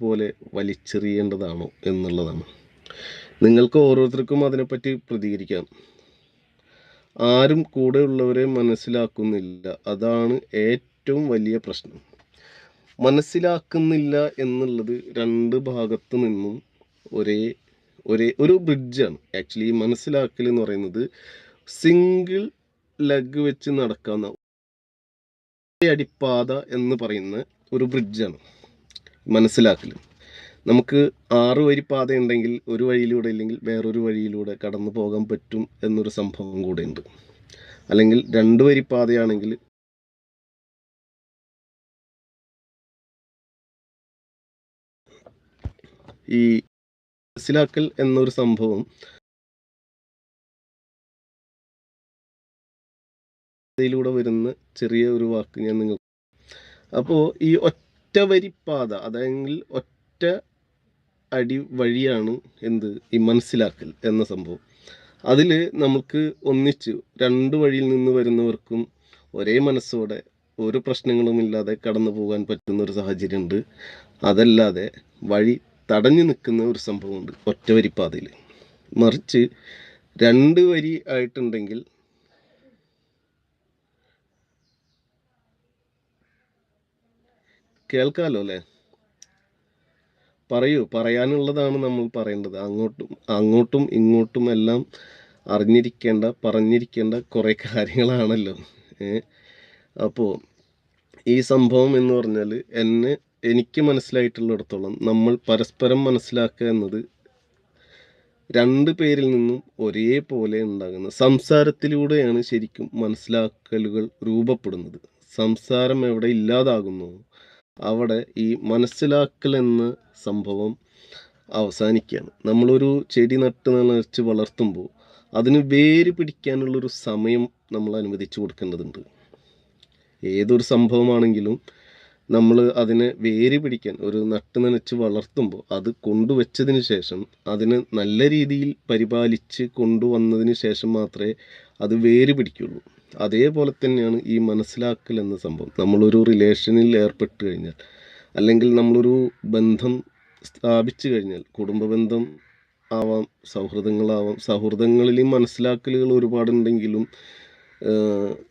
പോലെ വലിച്ചെറിയേണ്ടതാണോ എന്നുള്ളതാണ്. നിങ്ങൾക്ക് ഓരോരുത്തർക്കും അതിനെപ്പറ്റി പ്രതികരിക്കാം. ആരും കൂടെയുള്ളവരെ മനസ്സിലാക്കുന്നില്ല. അതാണ് ഏറ്റവും വലിയ പ്രശ്നം. മനസ്സിലാക്കുന്നില്ല എന്നുള്ളത് രണ്ട് ഭാഗത്ത് നിന്നും ഒരേ ഒരേ ഒരു ബ്രിഡ്ജാണ്. ആക്ച്വലി മനസ്സിലാക്കൽ എന്ന് പറയുന്നത് സിംഗിൾ ലെഗ് വെച്ച് നടക്കാവുന്ന അടിപ്പാത എന്ന് പറയുന്ന ഒരു ബ്രിഡ്ജാണ്. മനസ്സിലാക്കൽ നമുക്ക് ആറ് വരി പാത ഉണ്ടെങ്കിൽ ഒരു വഴിയിലൂടെ ഇല്ലെങ്കിൽ വേറൊരു വഴിയിലൂടെ കടന്നു പോകാൻ പറ്റും എന്നൊരു സംഭവം കൂടെ ഉണ്ട്. അല്ലെങ്കിൽ രണ്ട് വരി പാതയാണെങ്കിൽ ഈ മനസ്സിലാക്കൽ എന്നൊരു സംഭവം ഇതിലൂടെ വരുന്ന ചെറിയ ഒരു വാക്ക് ഞാൻ നിങ്ങൾക്ക് അപ്പോൾ ഈ ഒറ്റ വരി അതായെങ്കിൽ ഒറ്റ അടി വഴിയാണ് എന്ത്? ഈ മനസ്സിലാക്കൽ എന്ന സംഭവം. അതിൽ നമുക്ക് ഒന്നിച്ച് രണ്ട് വഴിയിൽ നിന്ന് വരുന്നവർക്കും ഒരേ മനസ്സോടെ ഒരു പ്രശ്നങ്ങളുമില്ലാതെ കടന്നു പോകാൻ പറ്റുന്ന ഒരു സാഹചര്യമുണ്ട്. അതല്ലാതെ വഴി തടഞ്ഞു നിൽക്കുന്ന ഒരു സംഭവമുണ്ട് ഒറ്റ വരിപ്പാതയിൽ മറിച്ച് രണ്ട് വരി ആയിട്ടുണ്ടെങ്കിൽ കേൾക്കാലോ അല്ലേ? പറയൂ. പറയാനുള്ളതാണ് നമ്മൾ പറയേണ്ടത്. അങ്ങോട്ടും അങ്ങോട്ടും ഇങ്ങോട്ടും എല്ലാം അറിഞ്ഞിരിക്കേണ്ട പറഞ്ഞിരിക്കേണ്ട കുറേ കാര്യങ്ങളാണല്ലോ. അപ്പോൾ ഈ സംഭവം എന്ന് പറഞ്ഞാൽ എന്നെ എനിക്ക് മനസ്സിലായിട്ടുള്ളിടത്തോളം നമ്മൾ പരസ്പരം മനസ്സിലാക്കുക എന്നത് രണ്ട് പേരിൽ നിന്നും ഒരേപോലെ ഉണ്ടാകുന്ന സംസാരത്തിലൂടെയാണ് ശരിക്കും മനസ്സിലാക്കലുകൾ രൂപപ്പെടുന്നത്. സംസാരം എവിടെ ഇല്ലാതാകുന്നു? അവിടെ ഈ മനസ്സിലാക്കൽ എന്ന സംഭവം അവസാനിക്കുകയാണ്. നമ്മളൊരു ചെടി നട്ട് നനച്ച് വളർത്തുമ്പോൾ അതിന് വേര് പിടിക്കാനുള്ളൊരു സമയം നമ്മൾ അനുവദിച്ചു കൊടുക്കേണ്ടതുണ്ട്. ഏതൊരു സംഭവമാണെങ്കിലും നമ്മൾ അതിനെ വേര് പിടിക്കാൻ ഒരു നട്ട് നനച്ച് വളർത്തുമ്പോൾ അത് കൊണ്ടുവച്ചതിന് ശേഷം അതിന് നല്ല രീതിയിൽ പരിപാലിച്ച് കൊണ്ടുവന്നതിന് ശേഷം മാത്രമേ അത് വേര് പിടിക്കുള്ളൂ. അതേപോലെ തന്നെയാണ് ഈ മനസ്സിലാക്കൽ എന്ന സംഭവം. നമ്മളൊരു റിലേഷനിൽ ഏർപ്പെട്ട് കഴിഞ്ഞാൽ അല്ലെങ്കിൽ നമ്മളൊരു ബന്ധം സ്ഥാപിച്ചു കഴിഞ്ഞാൽ കുടുംബ ബന്ധം ആവാം സൗഹൃദങ്ങളാവാം സൗഹൃദങ്ങളിലും മനസ്സിലാക്കലുകൾ ഒരുപാടുണ്ടെങ്കിലും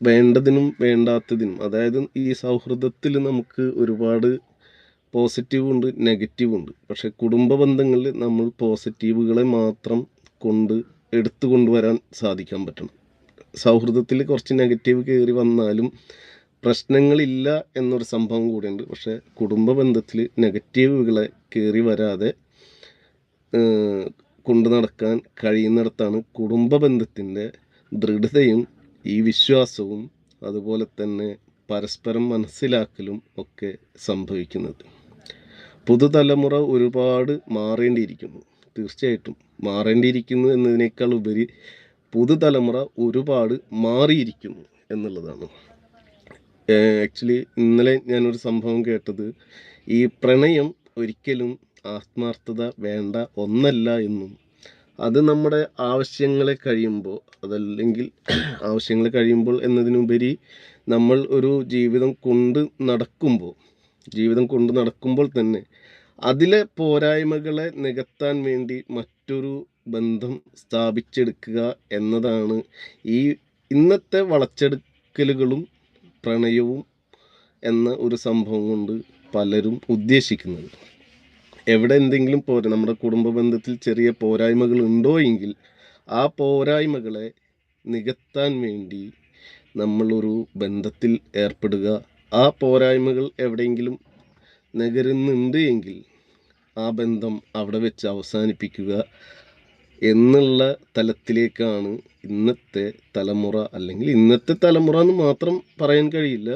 വേണ്ടതിനും വേണ്ടാത്തതിനും അതായത് ഈ സൗഹൃദത്തിൽ നമുക്ക് ഒരുപാട് പോസിറ്റീവ് ഉണ്ട് നെഗറ്റീവ് ഉണ്ട്. പക്ഷേ കുടുംബ ബന്ധങ്ങളിൽ നമ്മൾ പോസിറ്റീവുകളെ മാത്രം കൊണ്ട് എടുത്തു കൊണ്ടുവരാൻ സാധിക്കാൻ പറ്റണം. സൗഹൃദത്തിൽ കുറച്ച് നെഗറ്റീവ് കയറി വന്നാലും പ്രശ്നങ്ങളില്ല എന്നൊരു സംഭവം കൂടിയുണ്ട്. പക്ഷേ കുടുംബ ബന്ധത്തിൽ നെഗറ്റീവുകളെ കയറി വരാതെ കൊണ്ടു നടക്കാൻ കഴിയുന്നിടത്താണ് കുടുംബ ബന്ധത്തിന്റെ ദൃഢതയും ഈ വിശ്വാസവും അതുപോലെ തന്നെ പരസ്പരം മനസ്സിലാക്കലും ഒക്കെ സംഭവിക്കുന്നത്. പുതുതലമുറ ഒരുപാട് മാറേണ്ടിയിരിക്കുന്നു. തീർച്ചയായിട്ടും മാറേണ്ടിയിരിക്കുന്നു എന്നതിനേക്കാൾ ഉപരി പുതുതലമുറ ഒരുപാട് മാറിയിരിക്കുന്നു എന്നുള്ളതാണ്. ആക്ച്വലി ഇന്നലെ ഞാനൊരു സംഭവം കേട്ടത് ഈ പ്രണയം ഒരിക്കലും ആത്മാർത്ഥത വേണ്ട ഒന്നല്ല എന്നും അത് നമ്മുടെ ആവശ്യങ്ങളെ കഴിയുമ്പോൾ അതല്ലെങ്കിൽ ആവശ്യങ്ങൾ കഴിയുമ്പോൾ എന്നതിനുപരി നമ്മൾ ഒരു ജീവിതം കൊണ്ട് നടക്കുമ്പോൾ ജീവിതം കൊണ്ട് നടക്കുമ്പോൾ തന്നെ അതിലെ പോരായ്മകളെ നികത്താൻ വേണ്ടി മറ്റൊരു ബന്ധം സ്ഥാപിച്ചെടുക്കുക എന്നതാണ് ഈ ഇന്നത്തെ വളച്ചെടുക്കലുകളും പ്രണയവും എന്ന ഒരു സംഭവം കൊണ്ട് പലരും ഉദ്ദേശിക്കുന്നത്. എവിടെ എന്തെങ്കിലും പോരാ നമ്മുടെ കുടുംബ ബന്ധത്തിൽ ചെറിയ പോരായ്മകൾ ഉണ്ടോ എങ്കിൽ ആ പോരായ്മകളെ നികത്താൻ വേണ്ടി നമ്മളൊരു ബന്ധത്തിൽ ഏർപ്പെടുക. ആ പോരായ്മകൾ എവിടെയെങ്കിലും നികരുന്നുണ്ട് എങ്കിൽ ആ ബന്ധം അവിടെ വെച്ച് അവസാനിപ്പിക്കുക എന്നുള്ള തലത്തിലേക്കാണ് ഇന്നത്തെ തലമുറ അല്ലെങ്കിൽ ഇന്നത്തെ തലമുറ എന്ന് മാത്രം പറയാൻ കഴിയില്ല.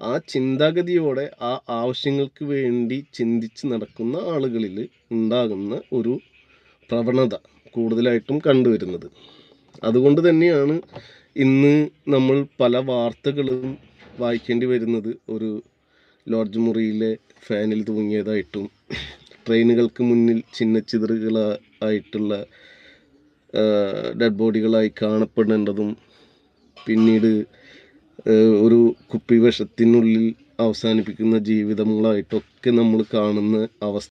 ആ ചിന്താഗതിയോടെ ആ ആവശ്യങ്ങൾക്ക് വേണ്ടി ചിന്തിച്ച് നടക്കുന്ന ആളുകളിൽ ഉണ്ടാകുന്ന ഒരു പ്രവണത കൂടുതലായിട്ടും കണ്ടുവരുന്നത്. അതുകൊണ്ട് തന്നെയാണ് ഇന്ന് നമ്മൾ പല വാർത്തകളും വായിക്കേണ്ടി വരുന്നത്. ഒരു ലോഡ്ജ് മുറിയിലെ ഫാനിൽ തൂങ്ങിയതായിട്ടും ട്രെയിനുകൾക്ക് മുന്നിൽ ചിന്നച്ചിതറുകളായിട്ടുള്ള ഡെഡ് ബോഡികളായി കാണപ്പെടേണ്ടതും പിന്നീട് ഒരു കുപ്പി വിഷത്തിനുള്ളിൽ അവസാനിപ്പിക്കുന്ന ജീവിതങ്ങളായിട്ടൊക്കെ നമ്മൾ കാണുന്ന അവസ്ഥ